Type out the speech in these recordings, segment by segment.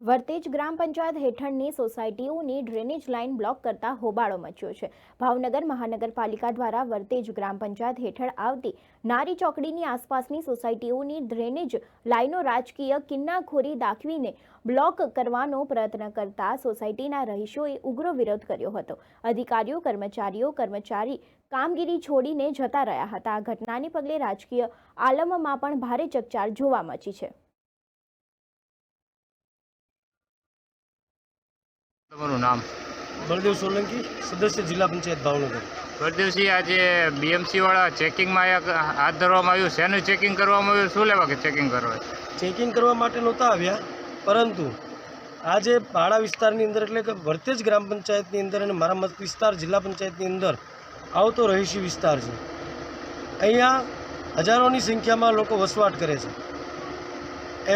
વર્તેજ ગ્રામ પંચાયત હેઠળની સોસાયટીઓની drainage line block કરતા હોબાળો મચ્યો છે. ભાવનગર મહાનગરપાલિકા દ્વારા વર્તેજ ગ્રામ પંચાયત હેઠળ આવતી નારી ચોકડીની આસપાસની સોસાયટીઓની ડ્રેનેજ લાઇનો રાજકીય કિન્નાખોરી દાખવીને બ્લોક કરવાનો પ્રયત્ન કરતા સોસાયટીના રહીશોએ ઉગ્ર વિરોધ કર્યો હતો. અધિકારીઓ, કર્મચારીઓ, કર્મચારી કામગીરી છોડીને જતા રહ્યા હતા. આ ઘટનાને પગલે રાજકીય આલમમાં પણ ભારે ચકચાર જોવા મચી છે. તમારું નામ? બળદેવ સોલંકી સદસ્ય જિલ્લા પંચાયત ભાવનગર. બળદેવસિંહ આજે બીએમસી વાળા ચેકિંગમાં હાથ ધરવામાં આવ્યું શેનું ચેકિંગ કરવામાં આવ્યું શું લેવા કે ચેકિંગ કરવા? ચેકિંગ કરવા માટે નહોતા આવ્યા પરંતુ આજે ભાડા વિસ્તારની અંદર એટલે કે વર્તેજ ગ્રામ પંચાયતની અંદર અને મારા મત વિસ્તાર જિલ્લા પંચાયતની અંદર આવતો રહીશી વિસ્તાર છે. અહીંયા હજારોની સંખ્યામાં લોકો વસવાટ કરે છે.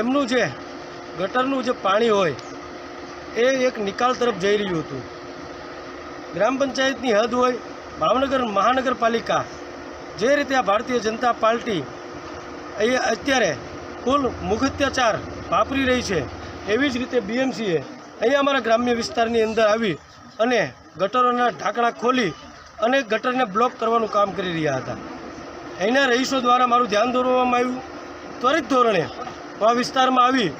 એમનું જે ગટરનું જે પાણી હોય એ એક નિકાલ તરફ જઈ રહ્યું હતું. ગ્રામ પંચાયતની હદ હોય, ભાવનગર મહાનગરપાલિકા જે રીતે આ ભારતીય જનતા પાર્ટી અહીંયા અત્યારે કુલ મુખત્યાચાર વાપરી રહી છે, એવી જ રીતે બીએમસીએ અહીંયા અમારા ગ્રામ્ય વિસ્તારની અંદર આવી અને ગટરોના ઢાંકણા ખોલી અને ગટરને બ્લોક કરવાનું કામ કરી રહ્યા હતા. અહીંના રહીશો દ્વારા મારું ધ્યાન દોરવામાં આવ્યું. ત્વરિત ધોરણે આ વિસ્તારમાં આવી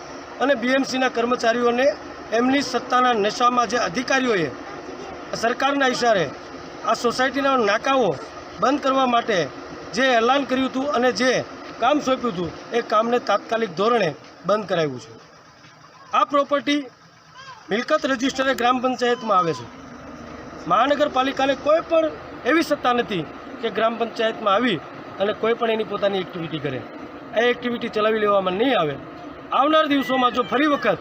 અને બીએમસીના કર્મચારીઓને એમની સત્તાના નશામાં જે અધિકારીઓએ સરકારના ઇશારે આ સોસાયટીના નાકાઓ બંધ કરવા માટે જે એલાન કર્યું હતું અને જે કામ સોંપ્યું હતું, એ કામને તાત્કાલિક ધોરણે બંધ કરાવ્યું છે. આ પ્રોપર્ટી મિલકત રજિસ્ટરે ગ્રામ પંચાયતમાં આવે છે. મહાનગરપાલિકાને કોઈ પણ એવી સત્તા નથી કે ગ્રામ પંચાયતમાં આવી અને કોઈ પણ એની પોતાની એક્ટિવિટી કરે. એ એક્ટિવિટી ચલાવી લેવામાં નહીં આવે. આવનાર દિવસોમાં જો ફરી વખત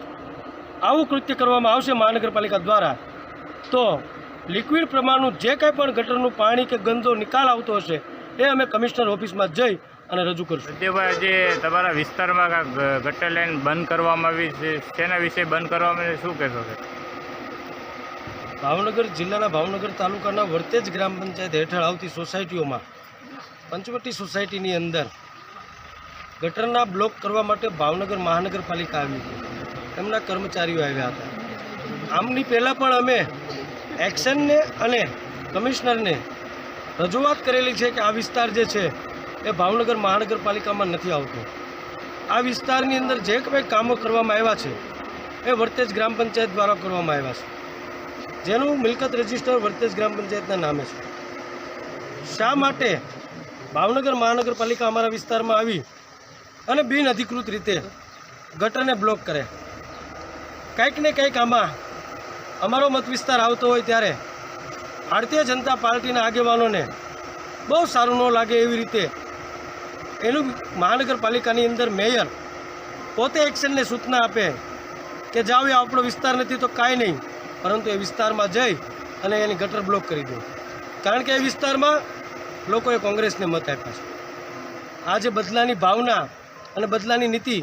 આવું કૃત્ય કરવામાં આવશે મહાનગરપાલિકા દ્વારા તો લિક્વિડ પ્રમાણનું જે કાંઈ પણ ગટરનું પાણી કે ગંદો નિકાલ આવતો હશે એ અમે કમિશનર ઓફિસમાં જઈ અને રજૂ કરશું સત્યભાઈ આજે તમારા વિસ્તારમાં ગટર લાઈન બંધ કરવામાં આવી છે તેના વિશે બંધ કરવામાં? શું કહેશો ભાવનગર જિલ્લાના ભાવનગર તાલુકાના વર્તેજ ગ્રામ પંચાયત હેઠળ આવતી સોસાયટીઓમાં પંચવટી સોસાયટીની અંદર ગટરના બ્લોક કરવા માટે ભાવનગર મહાનગરપાલિકા આવી હતી એમના કર્મચારીઓ આવ્યા હતા. આમની પહેલાં પણ અમે એક્શનને અને કમિશનરને રજૂઆત કરેલી છે કે આ વિસ્તાર જે છે એ ભાવનગર મહાનગરપાલિકામાં નથી આવતો. આ વિસ્તારની અંદર જે કંઈ કામો કરવામાં આવ્યા છે એ વર્તેજ ગ્રામ પંચાયત દ્વારા કરવામાં આવ્યા છે. જેનું મિલકત રજિસ્ટર વર્તેજ ગ્રામ પંચાયતના નામે છે. શા માટે ભાવનગર મહાનગરપાલિકા અમારા વિસ્તારમાં આવી અને બિન અધિકૃત રીતે ગટરને બ્લોક કરે? કંઈક ને કંઈક આમાં અમારો મત વિસ્તાર આવતો હોય ત્યારે ભારતીય જનતા પાર્ટીના આગેવાનોને બહુ સારું ન લાગે એવી રીતે એનું મહાનગરપાલિકાની અંદર મેયર પોતે એક્શનને સૂચના આપે કે જાઓ આપણો વિસ્તાર નથી તો કાંઈ નહીં. પરંતુ એ વિસ્તારમાં જઈ અને એની ગટર બ્લોક કરી દો. કારણ કે એ વિસ્તારમાં લોકોએ કોંગ્રેસને મત આપ્યા છે. આજે બદલાની ભાવના અને બદલાની નીતિ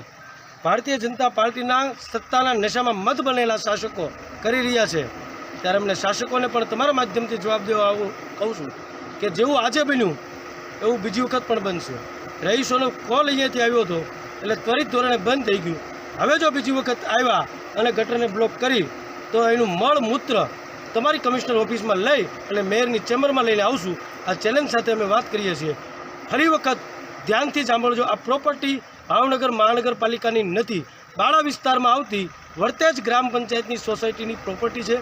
ભારતીય જનતા પાર્ટીના સત્તાના નશામાં મત બનેલા શાસકો કરી રહ્યા છે. ત્યારે અમને શાસકોને પણ તમારા માધ્યમથી જવાબ દેવા આવું કહું છું કે જેવું આજે બન્યું, એવું બીજી વખત પણ બનશે. રહીશોનો કોલ અહીંયાથી આવ્યો હતો, એટલે ત્વરિત ધોરણે બંધ થઈ ગયું. હવે જો બીજી વખત આવ્યા અને ગટરને બ્લોક કરી, તો એનું મળ મૂત્ર તમારી કમિશનર ઓફિસમાં લઈ અને મેયરની ચેમ્બરમાં લઈને આવશું. આ ચેલેન્જ સાથે અમે વાત કરીએ છીએ. ફરી વખત ધ્યાનથી સાંભળજો, આ પ્રોપર્ટી ભાવનગર મહાનગરપાલિકાની નથી. બાળા વિસ્તારમાં આવતી વર્તેજ ગ્રામ પંચાયતની સોસાયટીની પ્રોપર્ટી છે.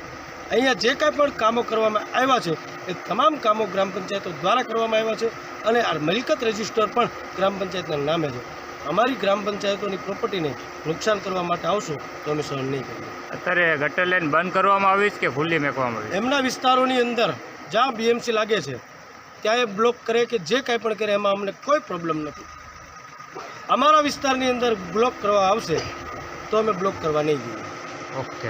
અહીંયા જે કાંઈ પણ કામો કરવામાં આવ્યા છે એ તમામ કામો ગ્રામ પંચાયતો દ્વારા કરવામાં આવ્યા છે અને આ મિલકત રજિસ્ટર પણ ગ્રામ પંચાયતના નામે છે. અમારી ગ્રામ પંચાયતોની પ્રોપર્ટીને નુકસાન કરવા માટે આવશો તો અમે સહન નહીં કરીએ. અત્યારે ગટર લાઈન બંધ કરવામાં આવી છે કે ખુલ્લી મેકવામાં આવી એમના વિસ્તારોની અંદર જ્યાં બીએમસી લાગે છે ત્યાં એ બ્લોક કરે કે જે કાંઈ પણ કરે એમાં અમને કોઈ પ્રોબ્લેમ નથી. અમારા વિસ્તારની અંદર બ્લોક કરવા આવશે તો અમે બ્લોક કરવા નહીં જઈએ. ઓકે